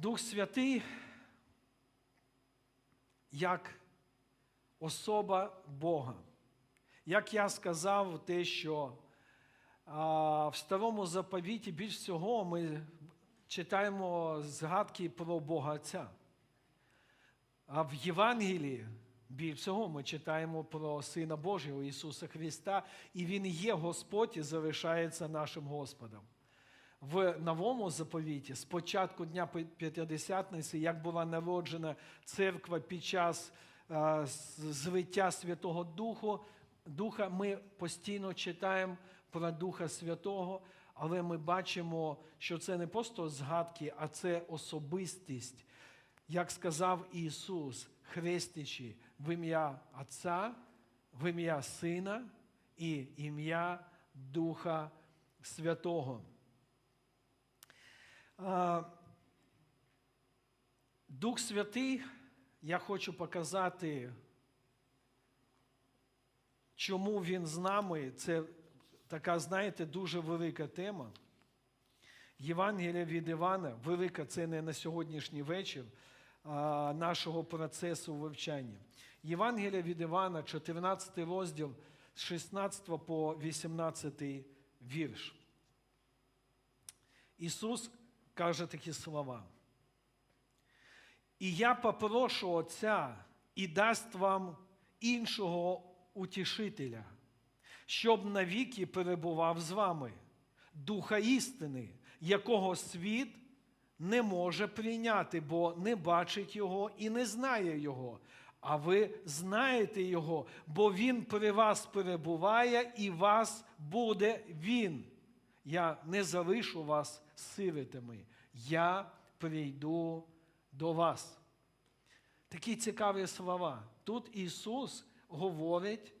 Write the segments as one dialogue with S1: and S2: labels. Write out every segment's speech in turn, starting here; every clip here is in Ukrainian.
S1: Дух Святий як особа Бога. Як я сказав, те, що а, в старому заповіті більш всього ми читаємо згадки про Бога Отця. А в Євангелії більш всього ми читаємо про Сина Божого Ісуса Христа, і Він є Господь і залишається нашим Господом. В новому заповіті, з початку Дня П'ятидесятниці, як була народжена церква під час а, звиття Святого Духу, Духа, ми постійно читаємо про Духа Святого, але ми бачимо, що це не просто згадки, а це особистість. Як сказав Ісус, хрестячи в ім'я Отця, в ім'я Сина і ім'я Духа Святого. Дух Святий, я хочу показати, чому Він з нами. Це така, знаєте, дуже велика тема. Євангелія від Івана, велика це не на сьогоднішній вечір а, нашого процесу вивчання. Євангелія від Івана, 14 розділ з 16 по 18 вірш. Ісус каже такі слова. І я попрошу Отця і дасть вам іншого утішителя, щоб навіки перебував з вами, Духа істини, якого світ не може прийняти, бо не бачить Його і не знає Його. А ви знаєте Його, бо Він при вас перебуває і вас буде Він. Я не залишу вас сиритами, я прийду до вас. Такі цікаві слова. Тут Ісус говорить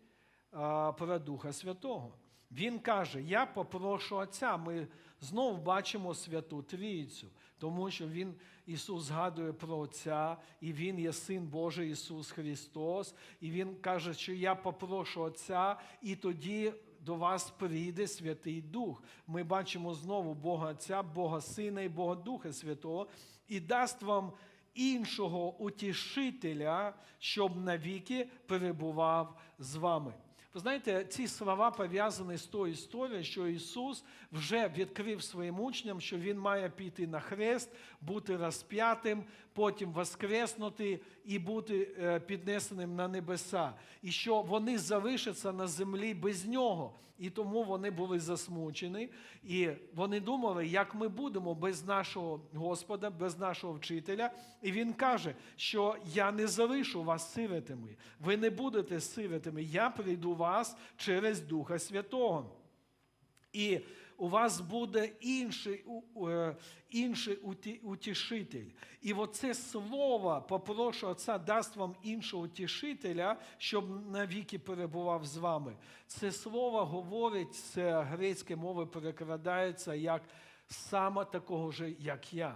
S1: а, про Духа Святого. Він каже: Я попрошу Отця. Ми знову бачимо Святу Трійцю, тому що Він, Ісус згадує про Отця, і Він є Син Божий Ісус Христос. І Він каже, що я попрошу Отця, і тоді до вас прийде Святий Дух. Ми бачимо знову Бога Отця, Бога Сина і Бога Духа Святого, і дасть вам іншого утішителя, щоб навіки перебував з вами. Ви знаєте, ці слова пов'язані з тою історією, що Ісус вже відкрив своїм учням, що Він має піти на хрест, бути розп'ятим, потім воскреснути і бути піднесеним на небеса. І що вони залишаться на землі без нього. І тому вони були засмучені. І вони думали, як ми будемо без нашого Господа, без нашого вчителя. І Він каже, що я не залишу вас сиротами. Ви не будете сиротами. Я прийду вас через Духа Святого. І у вас буде інший інший утішитель. І оце слово попрошу Отця дасть вам іншого утішителя, щоб навіки перебував з вами. Це слово говорить, це грецьке мови перекладається як саме такого ж, як я.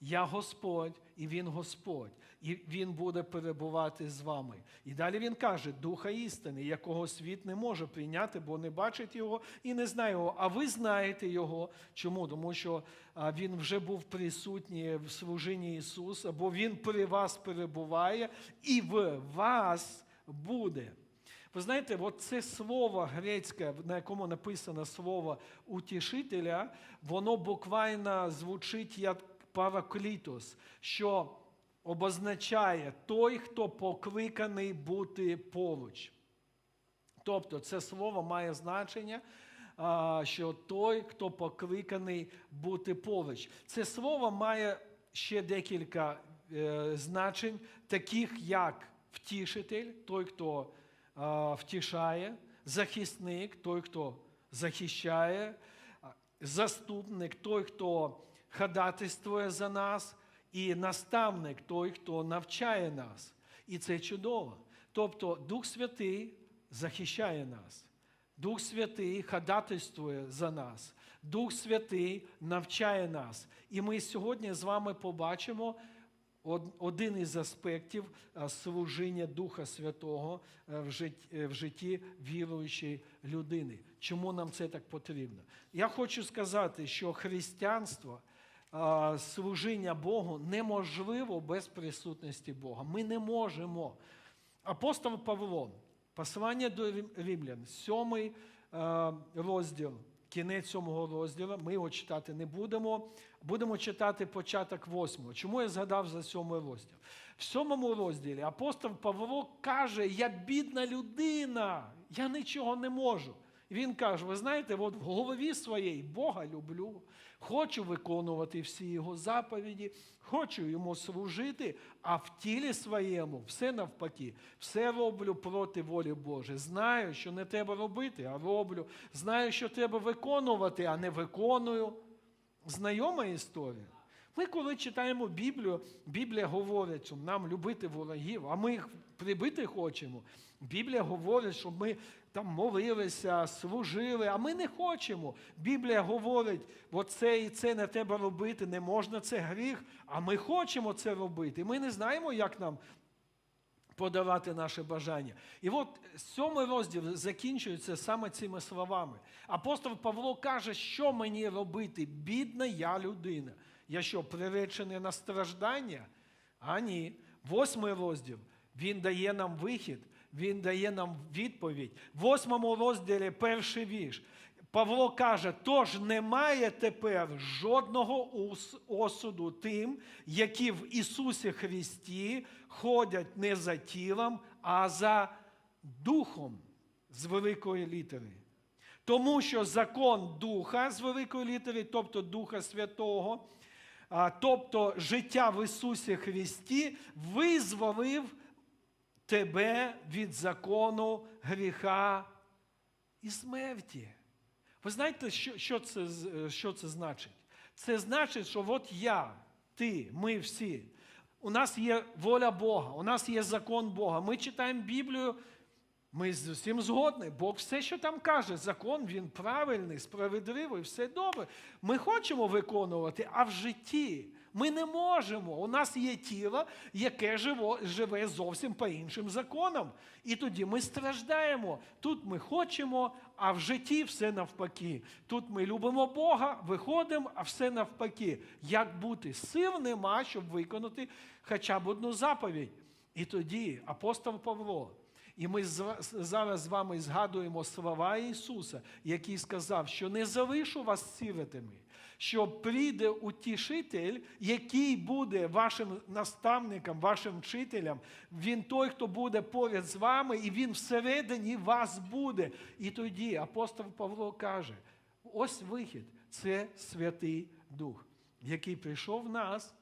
S1: Я Господь, і Він Господь, і Він буде перебувати з вами. І далі Він каже, Духа істини, якого світ не може прийняти, бо не бачить Його і не знає Його. А ви знаєте Його. Чому? Тому що Він вже був присутній в служінні Ісуса, бо Він при вас перебуває і в вас буде. Ви знаєте, от це слово грецьке, на якому написано слово утішителя, воно буквально звучить як параклітос, що обозначає той, хто покликаний бути поруч. Тобто це слово має значення, що той, хто покликаний бути поруч. Це слово має ще декілька е, значень, таких як втішитель, той, хто втішає, захисник, той, хто захищає, заступник, той, хто ходатайствує за нас, і наставник той, хто навчає нас. І це чудово. Тобто Дух Святий захищає нас. Дух Святий ходатайствує за нас. Дух Святий навчає нас. І ми сьогодні з вами побачимо один із аспектів служіння Духа Святого в житті, віруючої людини. Чому нам це так потрібно? Я хочу сказати, що християнство служіння Богу неможливо без присутності Бога. Ми не можемо. Апостол Павло, послання до Рим- римлян, сьомий розділ, кінець сьомого розділу, ми його читати не будемо. Будемо читати початок восьмого. Чому я згадав за сьомий розділ? В сьомому розділі апостол Павло каже: Я бідна людина, я нічого не можу. Він каже: ви знаєте, от в голові своєї Бога люблю, хочу виконувати всі його заповіді, хочу йому служити, а в тілі своєму все навпаки, все роблю проти волі Божої. Знаю, що не треба робити, а роблю. Знаю, що треба виконувати, а не виконую. Знайома історія. Ми, коли читаємо Біблію, Біблія говорить, що нам любити ворогів, а ми їх прибити хочемо. Біблія говорить, щоб ми там молилися, служили, а ми не хочемо. Біблія говорить, оце і це не треба робити, не можна, це гріх, а ми хочемо це робити. Ми не знаємо, як нам подавати наше бажання. І от сьомий розділ закінчується саме цими словами. Апостол Павло каже, що мені робити, бідна я людина. Я що, приречений на страждання? А ні. Восьмий розділ. Він дає нам вихід, він дає нам відповідь. В восьмому розділі перший вірш. Павло каже: тож немає тепер жодного осуду тим, які в Ісусі Христі ходять не за тілом, а за духом з великої літери. Тому що закон Духа з великої літери, тобто Духа Святого, тобто життя в Ісусі Христі, визволив тебе від закону гріха і смерті. Ви знаєте, що, що, це, що це значить? Це значить, що от я, ти, ми всі, у нас є воля Бога, у нас є закон Бога. Ми читаємо Біблію, ми з усім згодні. Бог все, що там каже, закон, він правильний, справедливий, все добре. Ми хочемо виконувати, а в житті ми не можемо. У нас є тіло, яке живе зовсім по іншим законам. І тоді ми страждаємо. Тут ми хочемо, а в житті все навпаки. Тут ми любимо Бога, виходимо, а все навпаки. Як бути? Сил нема, щоб виконати хоча б одну заповідь. І тоді апостол Павло. І ми зараз з вами згадуємо слова Ісуса, який сказав, що не залишу вас сіротами, що прийде утішитель, який буде вашим наставником, вашим вчителем. Він той, хто буде поряд з вами, і він всередині вас буде. І тоді апостол Павло каже: ось вихід це Святий Дух, який прийшов в нас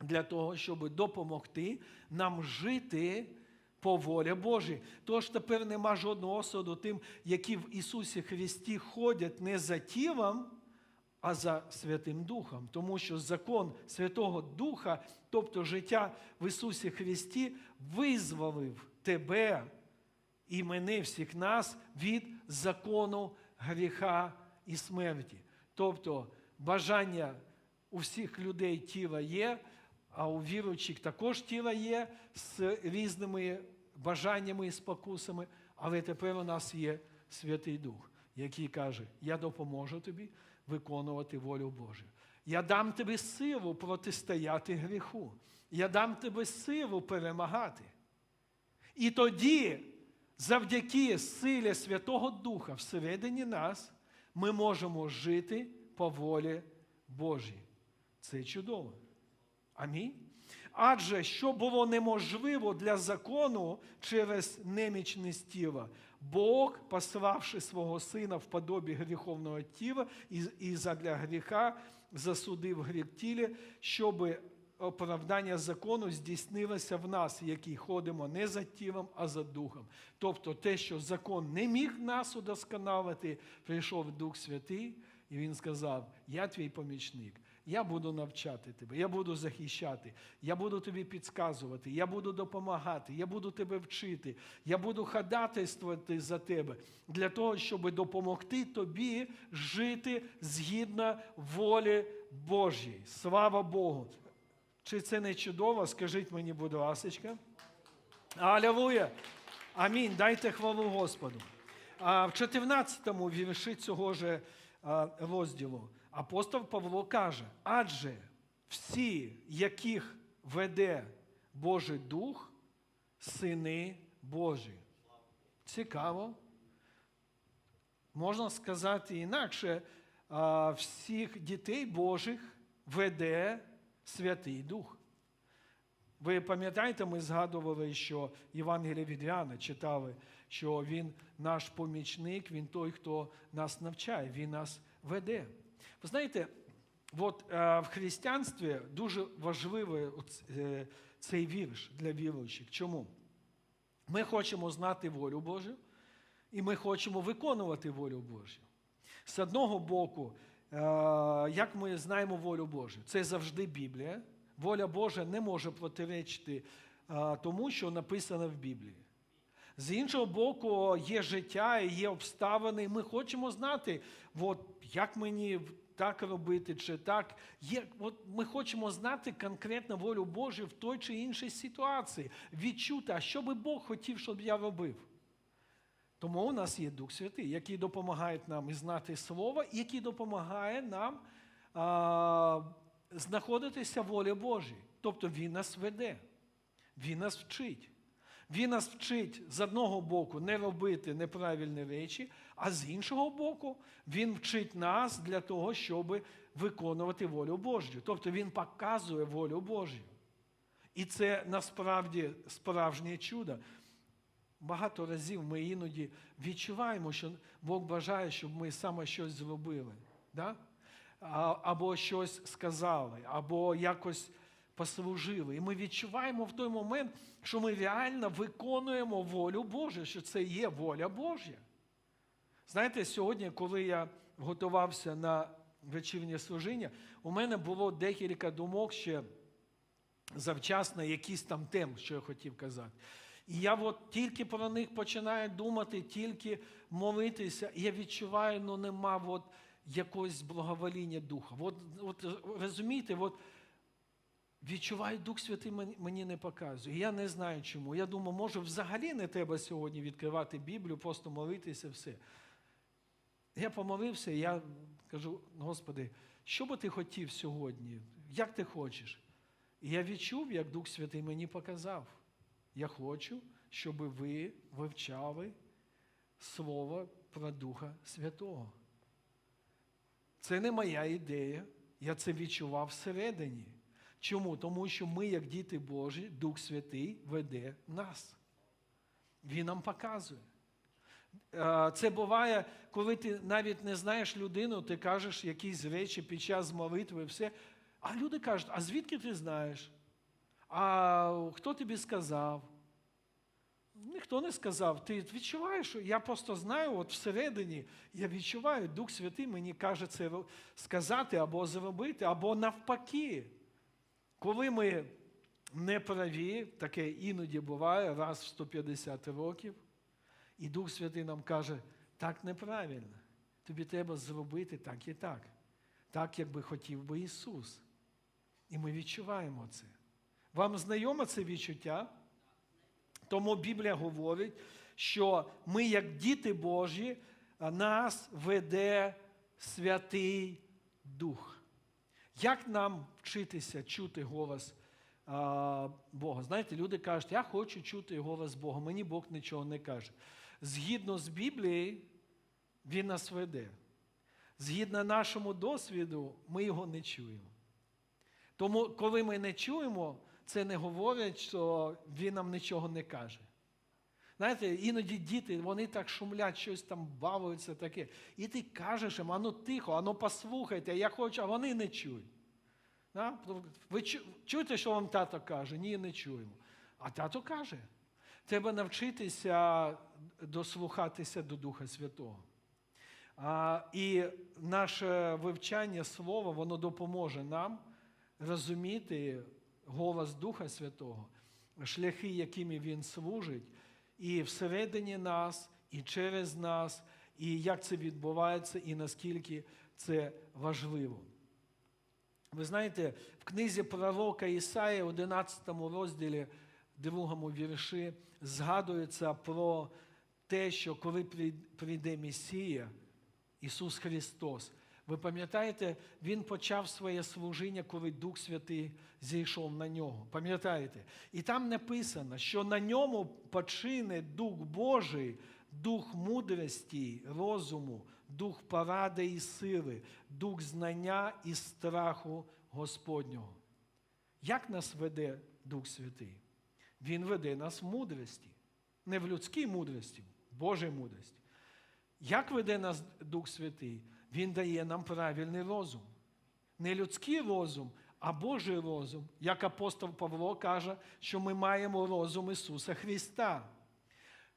S1: для того, щоб допомогти нам жити по волі Божій. Тож тепер нема жодного осуду тим, які в Ісусі Христі ходять не за тілом, а за Святим Духом. Тому що закон Святого Духа, тобто життя в Ісусі Христі, визволив тебе і мене всіх нас від закону гріха і смерті. Тобто бажання у всіх людей тіла є, а у віруючих також тіло є з різними бажаннями і спокусами, але тепер у нас є Святий Дух, який каже: Я допоможу тобі виконувати волю Божу. Я дам тобі силу протистояти гріху. Я дам тобі силу перемагати. І тоді, завдяки силі Святого Духа всередині нас, ми можемо жити по волі Божій. Це чудово. Амінь. Адже що було неможливо для закону через немічність тіла, Бог, пославши свого сина в подобі гріховного тіла і, задля гріха засудив гріх тілі, щоб оправдання закону здійснилося в нас, які ходимо не за тілом, а за духом. Тобто те, що закон не міг нас удосконалити, прийшов Дух Святий, і він сказав: Я твій помічник. Я буду навчати тебе, я буду захищати, я буду тобі підказувати, я буду допомагати, я буду тебе вчити, я буду ходатайствувати за тебе для того, щоб допомогти тобі жити згідно волі Божій. Слава Богу! Чи це не чудово? Скажіть мені, будь ласка. Алілуя! Амінь. Дайте хвалу Господу. А в 14 вірші цього ж розділу апостол Павло каже: адже всі, яких веде Божий Дух, сини Божі. Цікаво. Можна сказати інакше, всіх дітей Божих веде Святий Дух. Ви пам'ятаєте, ми згадували, що Євангелія від Іоанна читали, що Він наш помічник, Він той, хто нас навчає, Він нас веде. Ви знаєте, от е, в християнстві дуже важливий е, цей вірш для віруючих. Чому? Ми хочемо знати волю Божу, і ми хочемо виконувати волю Божу. З одного боку, е, як ми знаємо волю Божу? Це завжди Біблія. Воля Божа не може протиречити е, тому, що написано в Біблії. З іншого боку, є життя, і є обставини, і ми хочемо знати, от, як мені так робити, чи так. Є, от ми хочемо знати конкретно волю Божу в той чи іншій ситуації, відчути, а що би Бог хотів, щоб я робив. Тому у нас є Дух Святий, який допомагає нам знати Слово, який допомагає нам а, знаходитися в волі Божій. Тобто Він нас веде, Він нас вчить. Він нас вчить з одного боку не робити неправильні речі, а з іншого боку, Він вчить нас для того, щоб виконувати волю Божу. Тобто Він показує волю Божу. І це насправді справжнє чудо. Багато разів ми іноді відчуваємо, що Бог бажає, щоб ми саме щось зробили. Да? Або щось сказали, або якось послужили. І ми відчуваємо в той момент, що ми реально виконуємо волю Божу, що це є воля Божа. Знаєте, сьогодні, коли я готувався на вечірнє служіння, у мене було декілька думок ще завчасно якісь там тем, що я хотів казати. І я от тільки про них починаю думати, тільки молитися, і я відчуваю, ну нема от якогось благовоління духа. От, от розумієте, от відчуваю, Дух Святий мені- не показує. Я не знаю чому. Я думаю, може, взагалі не треба сьогодні відкривати Біблію, просто молитися, все. Я помолився, і я кажу, Господи, що би ти хотів сьогодні? Як ти хочеш? І я відчув, як Дух Святий мені показав. Я хочу, щоб ви вивчали Слово про Духа Святого. Це не моя ідея, я це відчував всередині. Чому? Тому що ми, як діти Божі, Дух Святий веде нас. Він нам показує. Е, Це буває, коли ти навіть не знаєш людину, ти кажеш якісь речі під час молитви, все. А люди кажуть, а звідки ти знаєш? А хто тобі сказав? Ніхто не сказав. Ти відчуваєш, я просто знаю, от всередині я відчуваю, Дух Святий мені каже це сказати або зробити, або навпаки. Коли ми не праві, таке іноді буває раз в 150 років, і Дух Святий нам каже, так неправильно. Тобі треба зробити так і так. Так, як би хотів би Ісус. І ми відчуваємо це. Вам знайоме це відчуття? Тому Біблія говорить, що ми, як діти Божі, нас веде Святий Дух. Як нам вчитися чути голос Бога? Знаєте, люди кажуть, я хочу чути голос Бога, мені Бог нічого не каже. Згідно з Біблією, Він нас веде. Згідно нашому досвіду, ми його не чуємо. Тому, коли ми не чуємо, це не говорить, що він нам нічого не каже. Знаєте, іноді діти, вони так шумлять, щось там бавуються таке. І ти кажеш їм, ану тихо, ану послухайте, я хочу, а вони не чують. Ви чуєте, що вам тато каже? Ні, не чуємо. А тато каже, треба навчитися дослухатися до Духа Святого. А, і наше вивчання слова, воно допоможе нам розуміти голос Духа Святого, шляхи, якими Він служить, і всередині нас, і через нас, і як це відбувається, і наскільки це важливо. Ви знаєте, в книзі пророка Ісаї, 11 розділі, 2 вірші, згадується про те, що коли прийде Месія, Ісус Христос, Ви пам'ятаєте, він почав своє служіння, коли Дух Святий зійшов на нього. Пам'ятаєте? І там написано, що на ньому почине Дух Божий, дух мудрості, розуму, дух поради і сили, дух знання і страху Господнього. Як нас веде Дух Святий? Він веде нас в мудрості. Не в людській мудрості, в Божій мудрості. Як веде нас Дух Святий? Він дає нам правильний розум. Не людський розум, а Божий розум. Як апостол Павло каже, що ми маємо розум Ісуса Христа.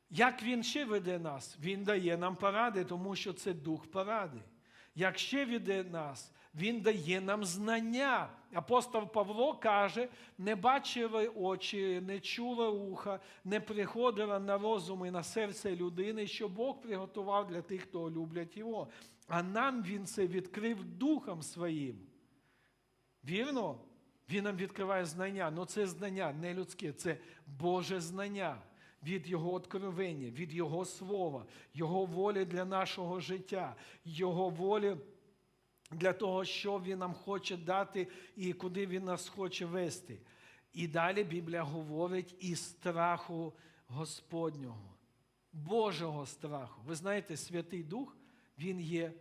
S1: Як Він ще веде нас? Він дає нам поради, тому що це дух поради. Як ще веде нас, Він дає нам знання. Апостол Павло каже: не бачили очі, не чули уха, не приходило на розум і на серце людини, що Бог приготував для тих, хто люблять Його. А нам Він це відкрив Духом Своїм. Вірно? Він нам відкриває знання, але це знання не людське, це Боже знання від Його откровення, від Його слова, Його волі для нашого життя, Його волі для того, що Він нам хоче дати і куди Він нас хоче вести. І далі Біблія говорить і страху Господнього, Божого страху. Ви знаєте, Святий Дух, Він є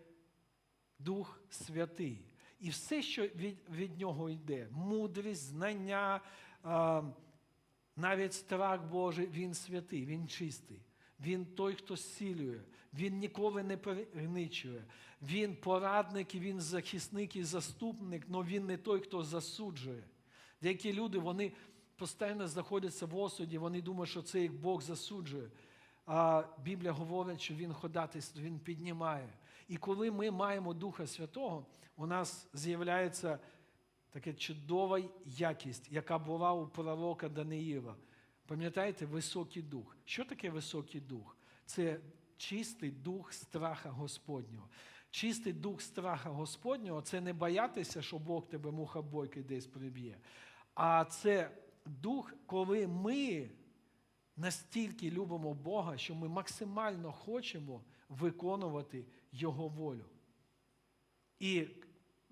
S1: Дух Святий. І все, що від, від нього йде, мудрість, знання, а, навіть страх Божий, він святий, він чистий. Він той, хто зцілює, він ніколи не пригничує. Він порадник, і він захисник і заступник, але він не той, хто засуджує. Деякі люди вони постійно знаходяться в осуді, вони думають, що це їх Бог засуджує. А Біблія говорить, що Він ходатайство, Він піднімає. І коли ми маємо Духа Святого, у нас з'являється така чудова якість, яка була у пророка Даниїла. Пам'ятаєте, високий дух. Що таке високий дух? Це чистий дух страха Господнього. Чистий дух страха Господнього це не боятися, що Бог тебе мухобойки десь приб'є. А це дух, коли ми настільки любимо Бога, що ми максимально хочемо виконувати Його волю. І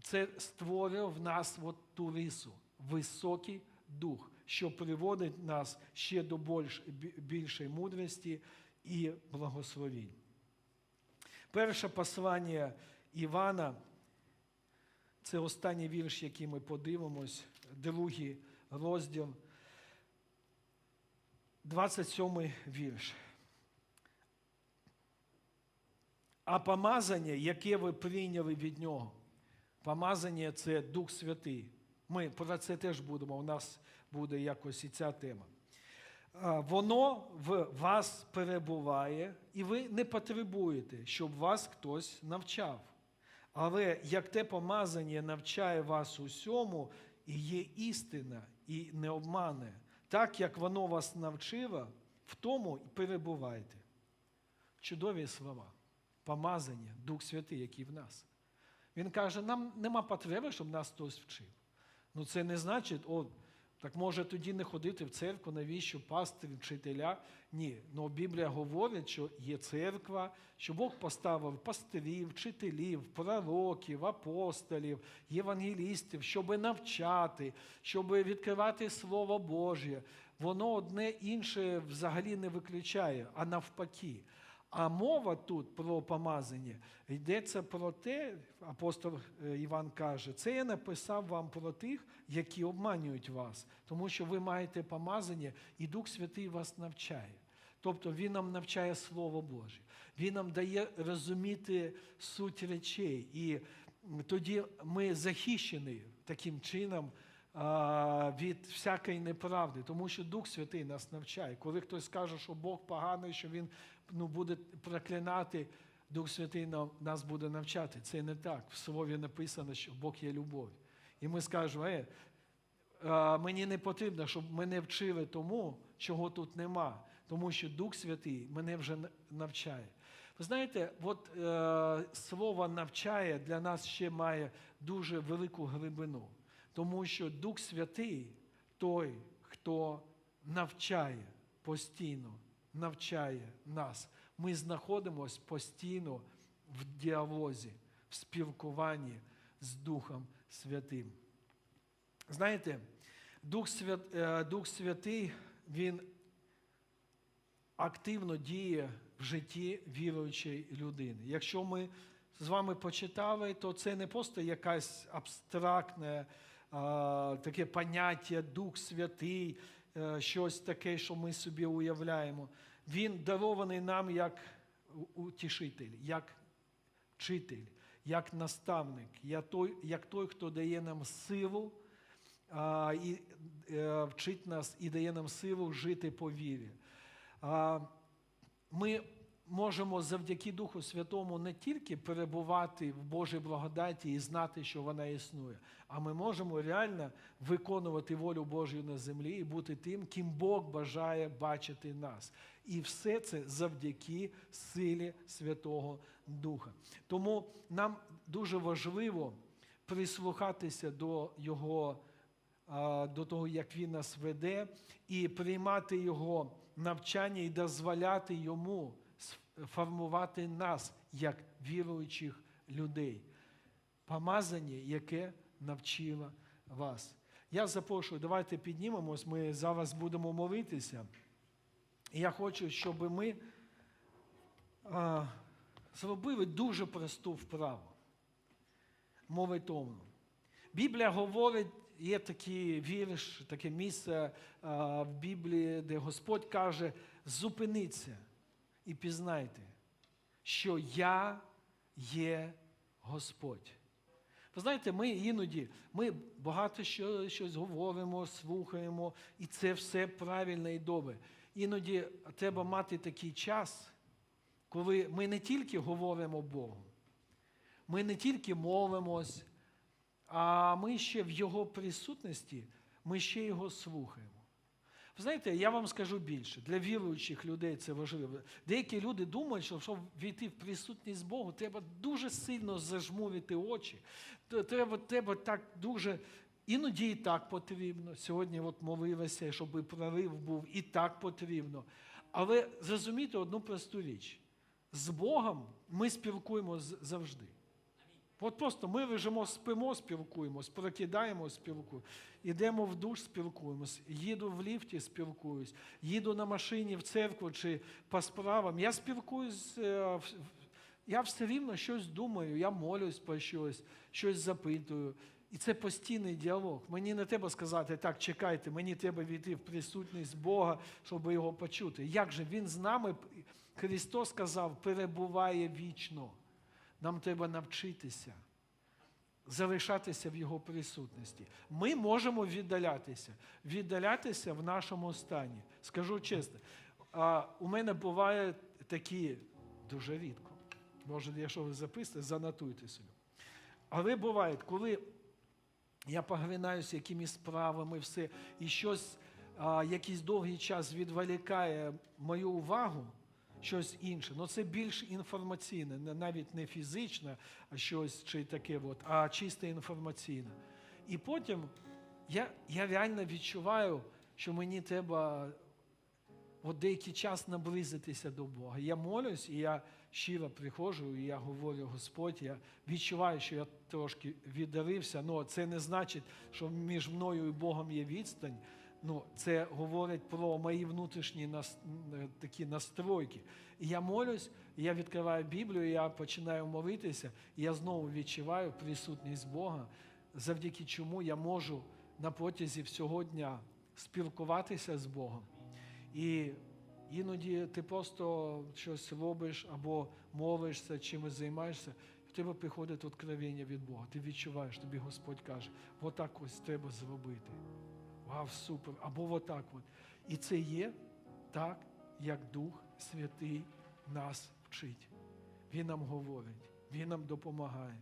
S1: це створює в нас от ту рису, високий дух, що приводить нас ще до більш, більшої мудрості і благословінь. Перше послання Івана, це останній вірш, який ми подивимось, другий розділ, 27 вірш. А помазання, яке ви прийняли від нього, помазання це Дух Святий. Ми про це теж будемо, у нас буде якось і ця тема. Воно в вас перебуває, і ви не потребуєте, щоб вас хтось навчав. Але як те помазання навчає вас усьому, і є істина, і не обмане, так як воно вас навчило, в тому і перебувайте. Чудові слова помазання, Дух Святий, який в нас. Він каже, нам нема потреби, щоб нас хтось вчив. Ну це не значить, о, так може тоді не ходити в церкву, навіщо пастирі, вчителя? Ні. Ну Біблія говорить, що є церква, що Бог поставив пастирів, вчителів, пророків, апостолів, євангелістів, щоб навчати, щоб відкривати Слово Боже. Воно одне інше взагалі не виключає, а навпаки. А мова тут про помазання йдеться про те, апостол Іван каже, це я написав вам про тих, які обманюють вас, тому що ви маєте помазання, і Дух Святий вас навчає. Тобто Він нам навчає Слово Боже, Він нам дає розуміти суть речей. І тоді ми захищені таким чином від всякої неправди, тому що Дух Святий нас навчає. Коли хтось скаже, що Бог поганий, що Він ну, буде проклинати, Дух Святий нас буде навчати. Це не так. В слові написано, що Бог є любов. І ми скажемо, е, мені не потрібно, щоб мене вчили тому, чого тут нема, тому що Дух Святий мене вже навчає. Ви знаєте, от е, слово навчає для нас ще має дуже велику глибину, тому що Дух Святий той, хто навчає постійно навчає нас. Ми знаходимося постійно в діалозі. в спілкуванні з Духом Святим. Знаєте, Дух, Свят, е, Дух Святий, Він активно діє в житті віруючої людини. Якщо ми з вами почитали, то це не просто якась абстрактне таке поняття Дух Святий, е, щось таке, що ми собі уявляємо. Він дарований нам як утішитель, як вчитель, як наставник, як той, як той хто дає нам силу а, і е, вчить нас і дає нам силу жити по вірі. А, Ми можемо завдяки Духу Святому не тільки перебувати в Божій благодаті і знати, що вона існує, а ми можемо реально виконувати волю Божу на землі і бути тим, ким Бог бажає бачити нас. І все це завдяки силі Святого Духа. Тому нам дуже важливо прислухатися до Його до того, як він нас веде, і приймати його навчання і дозволяти йому с- формувати нас як віруючих людей. Помазання, яке навчило вас. Я запрошую, давайте піднімемось, ми зараз будемо молитися. І я хочу, щоб ми а, зробили дуже просту вправу молитовну. Біблія говорить, є такий вірш, таке місце а, в Біблії, де Господь каже: зупиніться і пізнайте, що я є Господь. Ви знаєте, ми іноді ми багато що, щось говоримо, слухаємо, і це все правильно і добре. Іноді треба мати такий час, коли ми не тільки говоримо Богу, ми не тільки молимось, а ми ще в Його присутності, ми ще Його слухаємо. Знаєте, я вам скажу більше, для віруючих людей це важливо. Деякі люди думають, що щоб війти в присутність Богу, треба дуже сильно зажмурити очі. Треба, треба так дуже. Іноді і так потрібно. Сьогодні от молилися, щоб прорив був, і так потрібно. Але зрозумійте одну просту річ: з Богом ми спілкуємося завжди. От просто ми лежимо, спимо, спілкуємось, прокидаємо, спілкуємось, йдемо в душ, спілкуємось, їду в ліфті, спілкуюсь, їду на машині в церкву чи по справам. Я спілкуюсь, е, я все рівно щось думаю, я молюсь про щось, щось запитую. І це постійний діалог. Мені не треба сказати, так, чекайте, мені треба війти в присутність Бога, щоб його почути. Як же Він з нами, Христос сказав, перебуває вічно. Нам треба навчитися залишатися в Його присутності. Ми можемо віддалятися, віддалятися в нашому стані. Скажу чесно, у мене буває такі дуже рідко. Може, якщо ви записуєте, занотуйте собі. Але буває, коли я поглинаюся якимись справами, все, і щось, а, якийсь довгий час відволікає мою увагу, щось інше. Ну це більш інформаційне, навіть не фізичне, а щось чи таке, от, а чисто інформаційне. І потім я, я реально відчуваю, що мені треба от деякий час наблизитися до Бога. Я молюсь, і я щиро приходжу, і я говорю, Господь, я відчуваю, що я трошки віддарився. Ну, це не значить, що між мною і Богом є відстань. Ну, це говорить про мої внутрішні нас, такі настройки. І я молюсь, я відкриваю Біблію, я починаю молитися, і я знову відчуваю присутність Бога, завдяки чому я можу на протязі всього дня спілкуватися з Богом. І іноді ти просто щось робиш або молишся, чимось займаєшся, і в тебе приходить откровення від Бога. Ти відчуваєш, тобі Господь каже, отак ось треба зробити. Вау, супер! Або отак от. І це є так, як Дух Святий нас вчить. Він нам говорить, Він нам допомагає,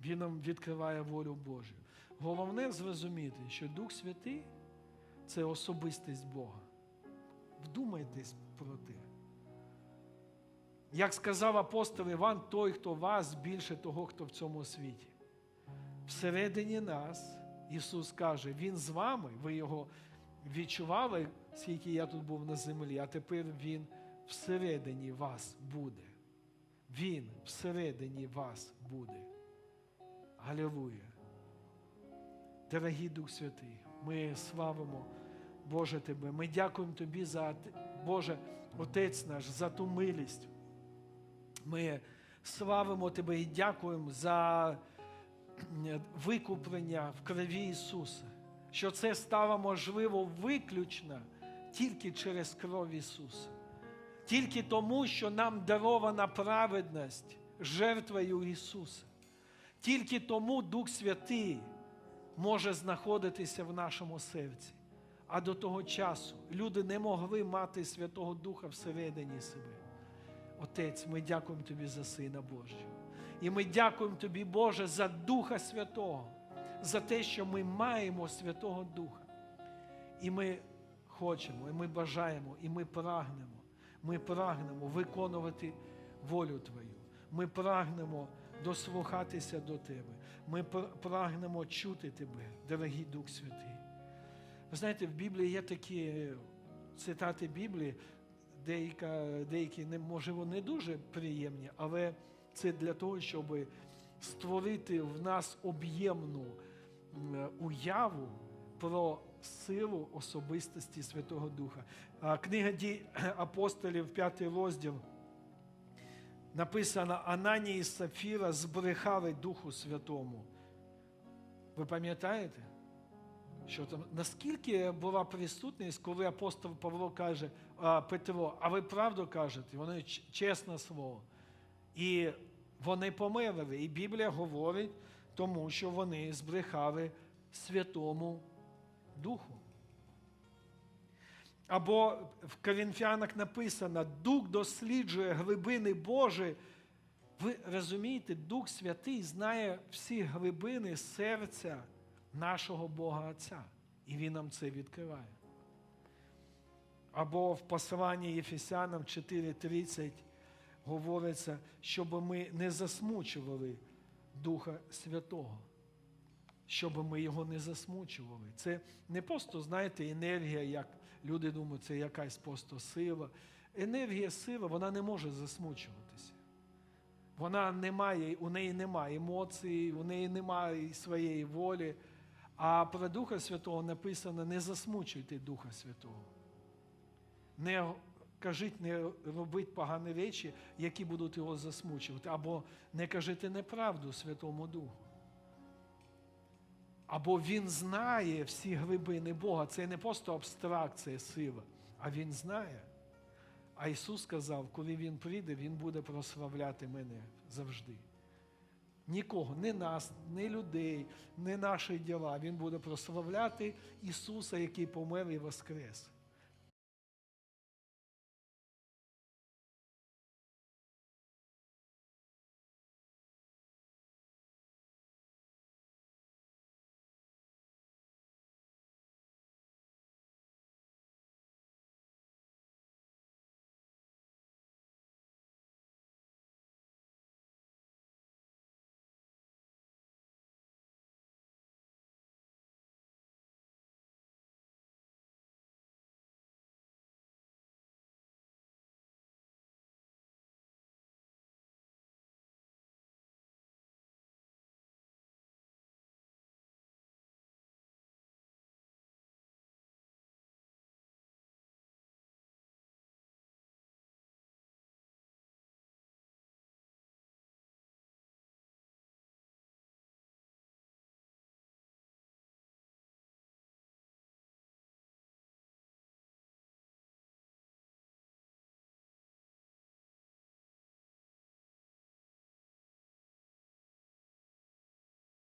S1: Він нам відкриває волю Божу. Головне зрозуміти, що Дух Святий це особистість Бога. Вдумайтесь про те. Як сказав апостол Іван, той, хто вас, більше того, хто в цьому світі. Всередині нас Ісус каже, Він з вами, ви його відчували, скільки я тут був на землі, а тепер Він всередині вас буде. Він всередині вас буде. Галілуя. Дорогий Дух Святий, ми славимо, Боже Тебе. Ми дякуємо Тобі за Боже, Отець наш, за ту милість. Ми славимо Тебе і дякуємо за е, викуплення в крові Ісуса, що це стало можливо виключно тільки через кров Ісуса. Тільки тому, що нам дарована праведність жертвою Ісуса. Тільки тому Дух Святий може знаходитися в нашому серці. А до того часу люди не могли мати Святого Духа всередині себе. Отець, ми дякуємо Тобі за Сина Божого. І ми дякуємо Тобі, Боже, за Духа Святого, за те, що ми маємо Святого Духа. І ми хочемо, і ми бажаємо, і ми прагнемо. Ми прагнемо виконувати волю Твою. Ми прагнемо дослухатися до Тебе. Ми прагнемо чути Тебе, дорогий Дух Святий. Ви знаєте, в Біблії є такі цитати Біблії, деяка, деякі не, можливо, не дуже приємні, але це для того, щоб створити в нас об'ємну уяву про силу особистості Святого Духа. Книга дій апостолів, п'ятий розділ, написано: Ананії і Сафіра збрехали Духу Святому. Ви пам'ятаєте? Що там, наскільки була присутність, коли апостол Павло каже, Петро, а ви правду кажете? Вони чесне слово. І вони померли. І Біблія говорить, тому що вони збрехали Святому Духу. Або в Коринфянах написано, Дух досліджує глибини Божі. Ви розумієте, Дух Святий знає всі глибини серця нашого Бога Отця. І Він нам це відкриває. Або в посланні Єфесянам 4:30 говориться, щоб ми не засмучували Духа Святого. Щоб ми його не засмучували. Це не просто, знаєте, енергія, як люди думають, це якась просто сила. Енергія, сила, вона не може засмучуватися. Вона не має, у неї немає емоцій, у неї немає своєї волі. А про Духа Святого написано: не засмучуйте Духа Святого. Не кажіть, не робіть погані речі, які будуть його засмучувати. Або не кажіть неправду Святому Духу. Або Він знає всі глибини Бога. Це не просто абстракція сила, а Він знає. А Ісус сказав, коли Він прийде, Він буде прославляти мене завжди. Нікого, не нас, не людей, не наші діла. Він буде прославляти Ісуса, який помер і воскрес.